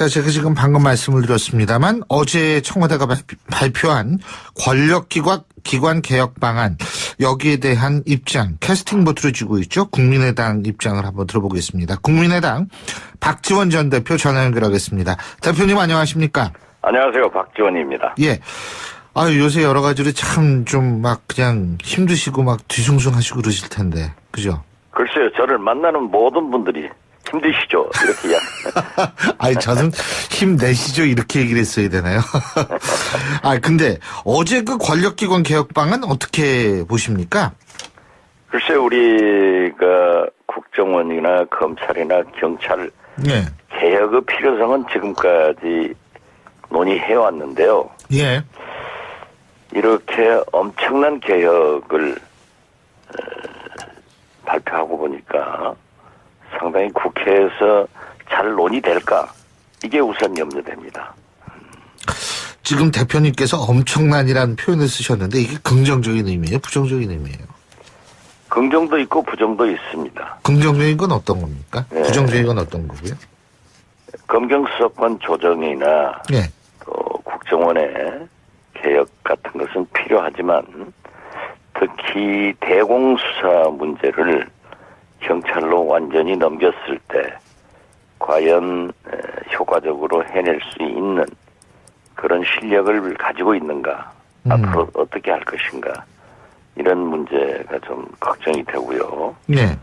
자, 제가 지금 방금 말씀을 드렸습니다만 어제 청와대가 발표한 권력기관 기관 개혁 방안 여기에 대한 입장 캐스팅 보트를 쥐고 있죠. 국민의당 입장을 한번 들어보겠습니다. 국민의당 박지원 전 대표 전화 연결하겠습니다. 대표님 안녕하십니까? 안녕하세요. 박지원입니다. 예. 아유, 요새 여러 가지로 참 좀 막 그냥 힘드시고 막 뒤숭숭하시고 그러실 텐데. 그죠? 글쎄요. 저를 만나는 모든 분들이 힘드시죠? 이렇게 이야기. 아니, 저는 힘내시죠? 이렇게 얘기를 했어야 되나요? 아, 근데 어제 그 권력기관 개혁방은 어떻게 보십니까? 글쎄, 우리가 국정원이나 검찰이나 경찰 예. 개혁의 필요성은 지금까지 논의해 왔는데요. 예. 이렇게 엄청난 개혁을 어, 발표하고 보니까 상당히 국회에서 잘 논의될까 이게 우선 염려됩니다. 지금 대표님께서 엄청난이라는 표현을 쓰셨는데 이게 긍정적인 의미예요? 부정적인 의미예요? 긍정도 있고 부정도 있습니다. 긍정적인 건 어떤 겁니까? 네. 부정적인 건 어떤 거고요? 검경수사권 조정이나 예. 또 국정원의 개혁 같은 것은 필요하지만 특히 대공수사 문제를 경찰로 완전히 넘겼을 때 과연 에, 효과적으로 해낼 수 있는 그런 실력을 가지고 있는가 음. 앞으로 어떻게 할 것인가 이런 문제가 좀 걱정이 되고요. 예.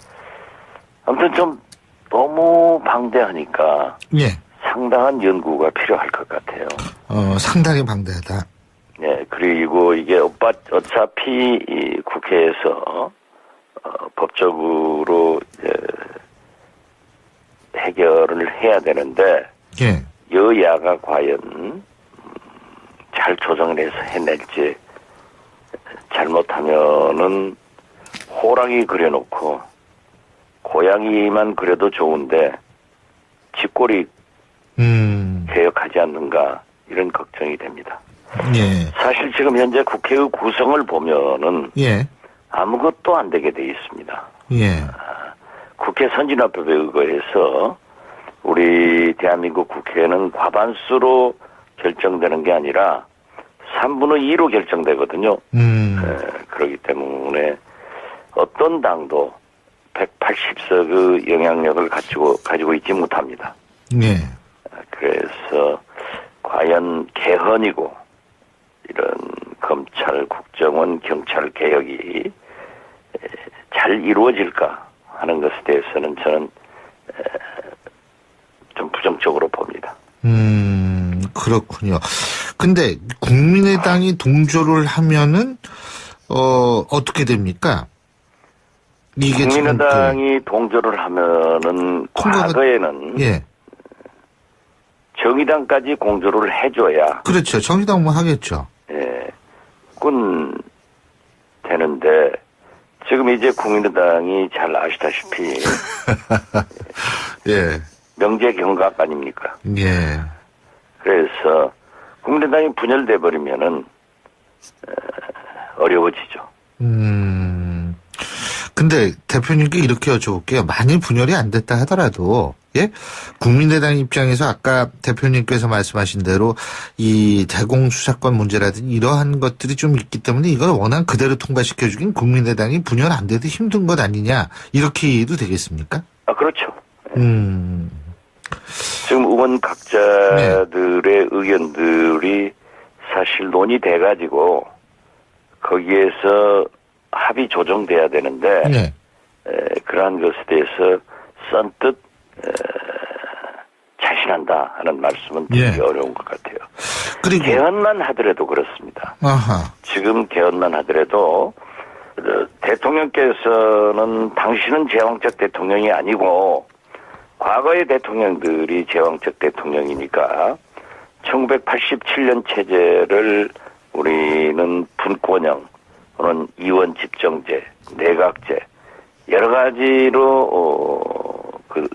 아무튼 좀 너무 방대하니까 예. 상당한 연구가 필요할 것 같아요. 어, 상당히 방대하다. 네, 그리고 이게 어차피 이 국회에서 어, 법적으로 이제 해결을 해야 되는데 예. 여야가 과연 음, 잘 조정을 해서 해낼지 잘못하면은 호랑이 그려놓고 고양이만 그려도 좋은데 쥐꼬리 음. 개혁하지 않는가 이런 걱정이 됩니다. 예. 사실 지금 현재 국회의 구성을 보면은 예. 아무것도 안 되게 돼 있습니다. 예. 국회 선진화법에 의거해서 우리 대한민국 국회는 과반수로 결정되는 게 아니라 3분의 2로 결정되거든요. 음. 에, 그렇기 때문에 어떤 당도 180석의 영향력을 가지고 가지고 있지 못합니다. 예. 그래서 과연 개헌이고 이런 국정원, 경찰 개혁이 에, 잘 이루어질까 하는 것에 대해서는 저는 에, 좀 부정적으로 봅니다. 음, 그렇군요. 근데 국민의당이 동조를 하면은 어 어떻게 됩니까? 이게 국민의당이 동조를 하면은 통과가- 과거에는 그, 예, 정의당까지 공조를 해줘야 그렇죠. 정의당 뭐 하겠죠. 예, 군 되는데 지금 이제 국민의당이 잘 아시다시피 예, 명제 경각 아닙니까? 예, 그래서 국민의당이 분열돼 버리면은 어, 어려워지죠. 음. 근데 대표님께 이렇게 여쭤볼게요. 많이 분열이 안 됐다 하더라도 예 국민의당 입장에서 아까 대표님께서 말씀하신 대로 이 대공 수사권 문제라든지 이러한 것들이 좀 있기 때문에 이걸 원한 그대로 통과시켜주긴 국민의당이 분열 안 돼도 힘든 것 아니냐 이렇게 해도 되겠습니까? 아 그렇죠. 음, 지금 의원 각자들의 의견들이 사실 논의돼 가지고 거기에서 합의 조정돼야 되는데 네, 에, 그러한 것에 대해서 선뜻 에, 자신한다 하는 말씀은 예. 드리기 어려운 것 같아요. 그리고 개헌만 하더라도 그렇습니다. 아하, 지금 개헌만 하더라도 어, 대통령께서는 당신은 제왕적 대통령이 아니고 과거의 대통령들이 제왕적 대통령이니까 1987년 체제를 우리는 분권형 또는 이원 집정제, 내각제 여러 가지로 어, 그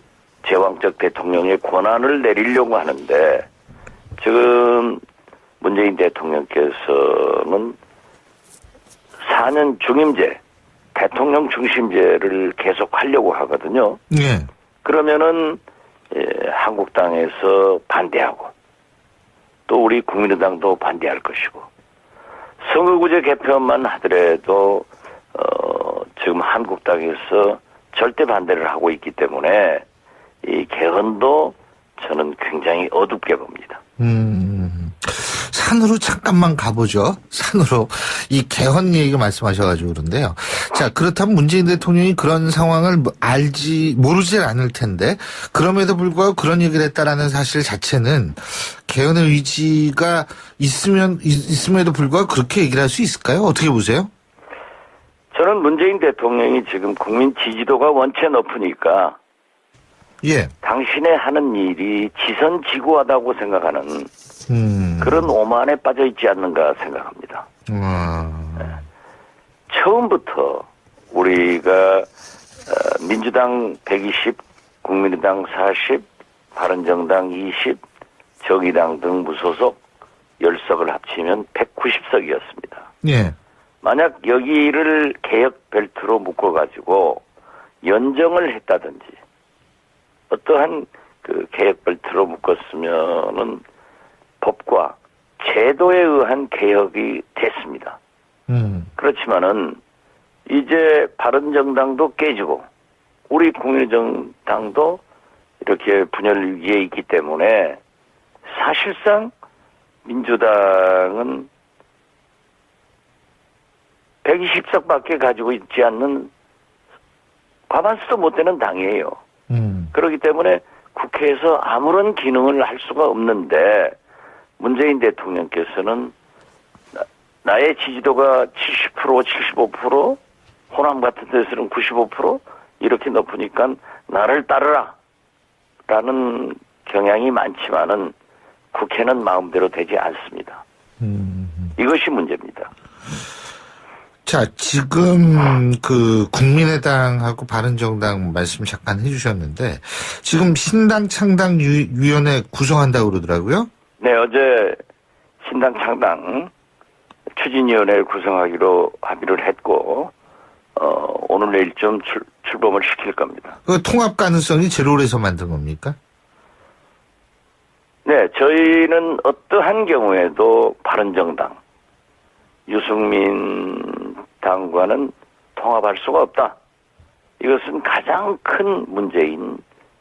제왕적 대통령의 권한을 내리려고 하는데 지금 문재인 대통령께서는 4년 중임제, 대통령 중심제를 계속 하려고 하거든요. 예, 그러면은 예, 한국당에서 반대하고 또 우리 국민의당도 반대할 것이고 선거구제 개편만 하더라도 어, 지금 한국당에서 절대 반대를 하고 있기 때문에 이 개헌도 저는 굉장히 어둡게 봅니다. 음, 산으로 잠깐만 가보죠. 산으로. 이 개헌 얘기가 말씀하셔가지고 그런데요. 자, 그렇다면 문재인 대통령이 그런 상황을 뭐 알지, 모르질 않을 텐데, 그럼에도 불구하고 그런 얘기를 했다라는 사실 자체는 개헌의 의지가 있으면, 있- 있음에도 불구하고 그렇게 얘기를 할 수 있을까요? 어떻게 보세요? 저는 문재인 대통령이 지금 국민 지지도가 원체 높으니까 예. 당신의 하는 일이 지선지구하다고 생각하는 음. 그런 오만에 빠져 있지 않는가 생각합니다. 아, 처음부터 우리가 어, 민주당 120, 국민의당 40, 바른정당 20, 정의당 등 무소속 10석을 합치면 190석이었습니다. 예. 만약 여기를 개혁 벨트로 묶어가지고 연정을 했다든지 어떠한 그 개혁 벨트로 묶었으면은 법과 제도에 의한 개혁이 됐습니다. 음. 그렇지만은 이제 바른정당도 깨지고 우리 국민의정당도 이렇게 분열 위기에 있기 때문에 사실상 민주당은 120석밖에 가지고 있지 않는 과반수도 못 되는 당이에요. 음. 그렇기 때문에 국회에서 아무런 기능을 할 수가 없는데 문재인 대통령께서는 나- 나의 지지도가 70% 75% 호남 같은 데서는 95% 이렇게 높으니까 나를 따르라 라는 경향이 많지만은 국회는 마음대로 되지 않습니다. 음. 이것이 문제입니다. 자, 지금 그 국민의당하고 바른정당 말씀 잠깐 해주셨는데 지금 신당 창당 유- 위원회 구성한다고 그러더라고요. 네, 어제 신당 창당 추진위원회를 구성하기로 합의를 했고, 어, 오늘 내일 좀 출, 출범을 시킬 겁니다. 그 통합 가능성이 제로에서 만든 겁니까? 네, 저희는 어떠한 경우에도 바른정당, 유승민 당과는 통합할 수가 없다. 이것은 가장 큰 문제인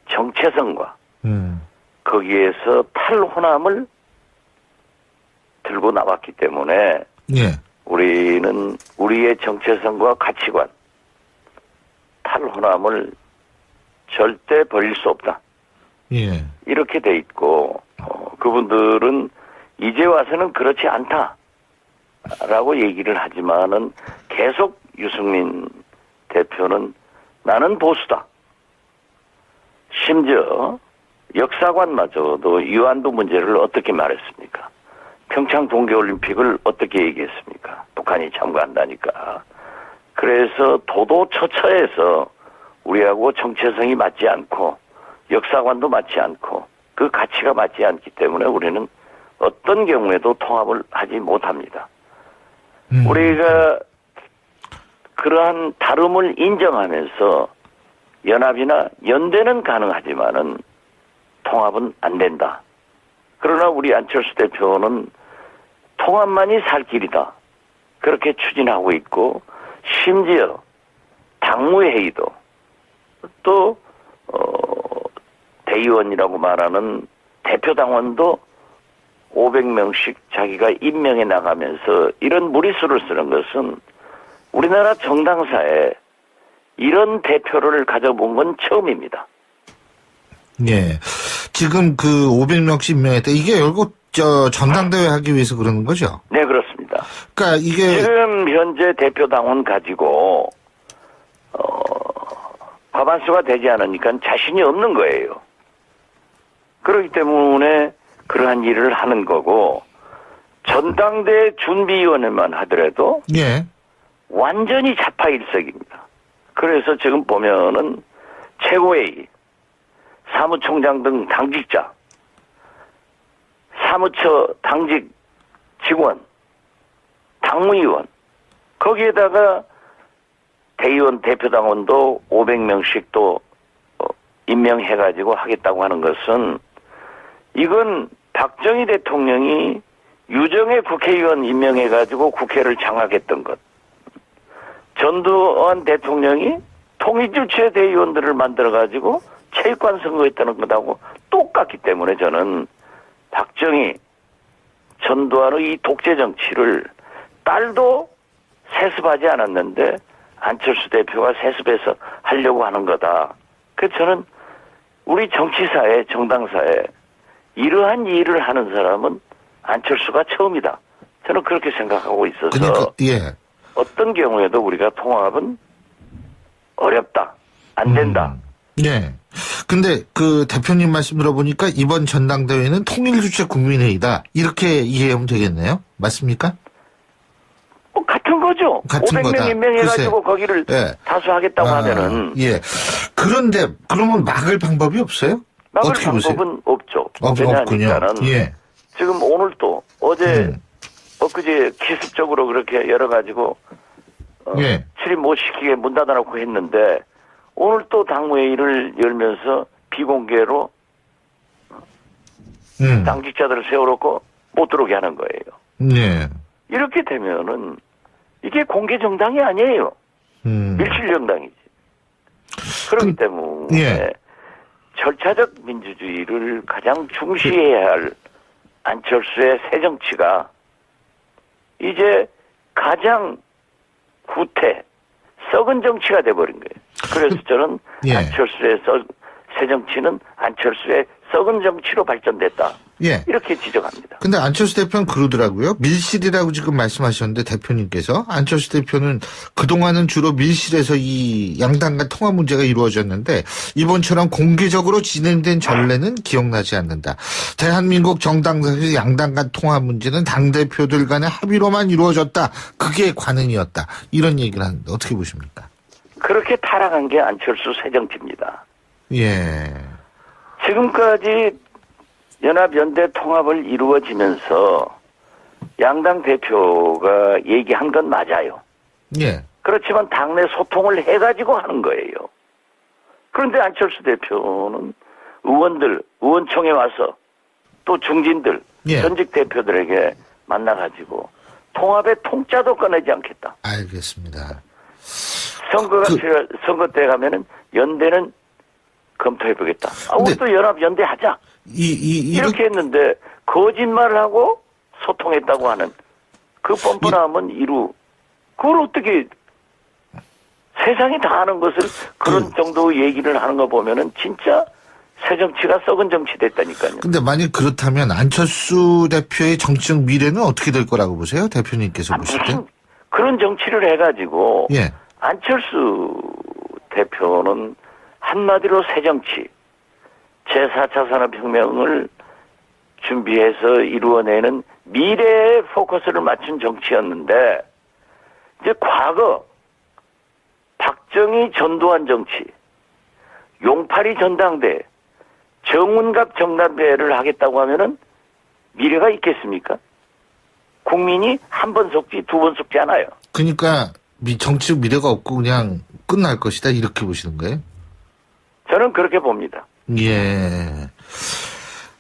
정체성과 음. 거기에서 탈호남을 들고 나왔기 때문에 예. 우리는 우리의 정체성과 가치관, 탈호남을 절대 버릴 수 없다. 예. 이렇게 돼 있고 어, 그분들은 이제 와서는 그렇지 않다라고 얘기를 하지만은 계속 유승민 대표는 나는 보수다. 심지어 역사관마저도 위안부 문제를 어떻게 말했습니까? 평창 동계올림픽을 어떻게 얘기했습니까? 북한이 참가한다니까. 그래서 도도처처에서 우리하고 정체성이 맞지 않고 역사관도 맞지 않고 그 가치가 맞지 않기 때문에 우리는 어떤 경우에도 통합을 하지 못합니다. 음. 우리가 그러한 다름을 인정하면서 연합이나 연대는 가능하지만은 통합은 안 된다. 그러나 우리 안철수 대표는 통합만이 살 길이다. 그렇게 추진하고 있고 심지어 당무회의도 또 어, 대의원이라고 말하는 대표 당원도 500명씩 자기가 임명해 나가면서 이런 무리수를 쓰는 것은 우리나라 정당사에 이런 대표를 가져본 건 처음입니다. 예. 지금 그 500명씩 임명했다. 이게 결국 저 전당대회 하기 위해서 그러는 거죠. 네, 그렇습니다. 그러니까 이게 지금 현재 대표 당원 가지고 어, 과반수가 되지 않으니까 자신이 없는 거예요. 그렇기 때문에 그러한 일을 하는 거고 전당대 준비위원회만 하더라도 예. 완전히 자파일색입니다. 그래서 지금 보면은 최고회의, 사무총장 등 당직자, 사무처 당직 직원, 당무위원, 거기에다가 대의원 대표당원도 500명씩 또 어, 임명해가지고 하겠다고 하는 것은 이건 박정희 대통령이 유정의 국회의원 임명해가지고 국회를 장악했던 것. 전두환 대통령이 통일주체 대의원들을 만들어가지고 체육관 선거했다는 것하고 똑같기 때문에 저는 박정희, 전두환의 이 독재 정치를 딸도 세습하지 않았는데 안철수 대표가 세습해서 하려고 하는 거다. 그래서 저는 우리 정치사회, 정당사회 이러한 일을 하는 사람은 안철수가 처음이다. 저는 그렇게 생각하고 있어서 그러니까 예. 어떤 경우에도 우리가 통합은 어렵다. 안 된다. 음, 예. 근데 그 대표님 말씀 들어보니까 이번 전당대회는 통일주체 국민회의다. 이렇게 이해하면 되겠네요. 맞습니까? 뭐 같은 거죠. 같은 500명 거다. 임명해가지고. 거기를 예. 다수하겠다고 아, 하면은 예. 그런데 그러면 막을 방법이 없어요? 막을 어떻게 보세요? 방법은 없죠. 어, 없군요. 예. 지금 오늘 또 어제 음. 엊그제 기습적으로 그렇게 열어가지고 어, 예. 출입 못 시키게 문 닫아놓고 했는데 오늘 또 당회의를 열면서 비공개로 음. 당직자들을 세워놓고 못 들어오게 하는 거예요. 예. 이렇게 되면은 이게 공개 정당이 아니에요. 음. 밀실 정당이지. 그렇기 때문에 예. 절차적 민주주의를 가장 중시해야 할 안철수의 새 정치가 이제 가장 구태 썩은 정치가 돼버린 거예요. 그래서 저는 예. 안철수의 썩, 새 정치는 안철수의 썩은 정치로 발전됐다. 예. 이렇게 지적합니다. 근데 안철수 대표는 그러더라고요. 밀실이라고 지금 말씀하셨는데 대표님께서 안철수 대표는 그동안은 주로 밀실에서 이 양당 간 통합 문제가 이루어졌는데 이번처럼 공개적으로 진행된 전례는 기억나지 않는다. 대한민국 정당에서 양당 간 통합 문제는 당 대표들 간의 합의로만 이루어졌다. 그게 관행이었다. 이런 얘기를 하는데 어떻게 보십니까? 그렇게 타락한 게 안철수 새 정치입니다. 예. 지금까지 연합 연대 통합을 이루어지면서 양당 대표가 얘기한 건 맞아요. 예. 그렇지만 당내 소통을 해가지고 하는 거예요. 그런데 안철수 대표는 의원들, 의원총회 와서 또 중진들, 예. 전직 대표들에게 만나가지고 통합의 통짜도 꺼내지 않겠다. 알겠습니다. 선거가 그- 필요, 선거 때 가면은 연대는 검토해보겠다. 아, 우리도 연합 연대 하자. 이, 이, 이렇게 했는데 거짓말을 하고 소통했다고 하는 그 뻔뻔함은 이루 그걸 어떻게 세상이 다 아는 것을 그런 그- 정도의 얘기를 하는 거 보면은 진짜 새 정치가 썩은 정치 됐다니까요. 근데 만약 그렇다면 안철수 대표의 정치적 미래는 어떻게 될 거라고 보세요? 대표님께서 아, 보실 때? 그런 정치를 해가지고 예. 안철수 대표는 한마디로 새 정치 제4차 산업혁명을 준비해서 이루어내는 미래에 포커스를 맞춘 정치였는데 이제 과거 박정희 전두환 정치 용팔이 전당대 정운갑 정당대를 하겠다고 하면은 미래가 있겠습니까? 국민이 한 번 속지 두 번 속지 않아요. 그러니까 미, 정치적 미래가 없고 그냥 끝날 것이다 이렇게 보시는 거예요? 저는 그렇게 봅니다. 예.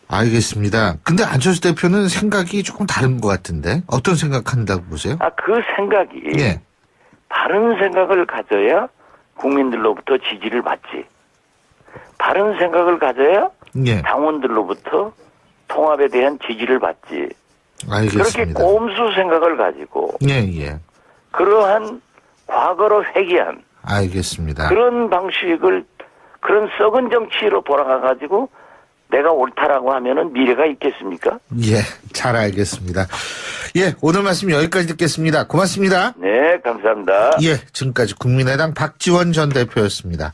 알겠습니다. 근데 안철수 대표는 생각이 조금 다른 것 같은데 어떤 생각한다고 보세요? 아, 그 생각이 예. 바른 생각을 가져야 국민들로부터 지지를 받지. 바른 생각을 가져야 예. 당원들로부터 통합에 대한 지지를 받지. 그렇게 알겠습니다. 꼼수 생각을 가지고 예, 예. 그러한 과거로 회귀한 알겠습니다. 그런 방식을 그런 썩은 정치로 돌아가가지고 내가 옳다라고 하면은 미래가 있겠습니까? 예, 잘 알겠습니다. 예, 오늘 말씀 여기까지 듣겠습니다. 고맙습니다. 네, 감사합니다. 예, 지금까지 국민의당 박지원 전 대표였습니다.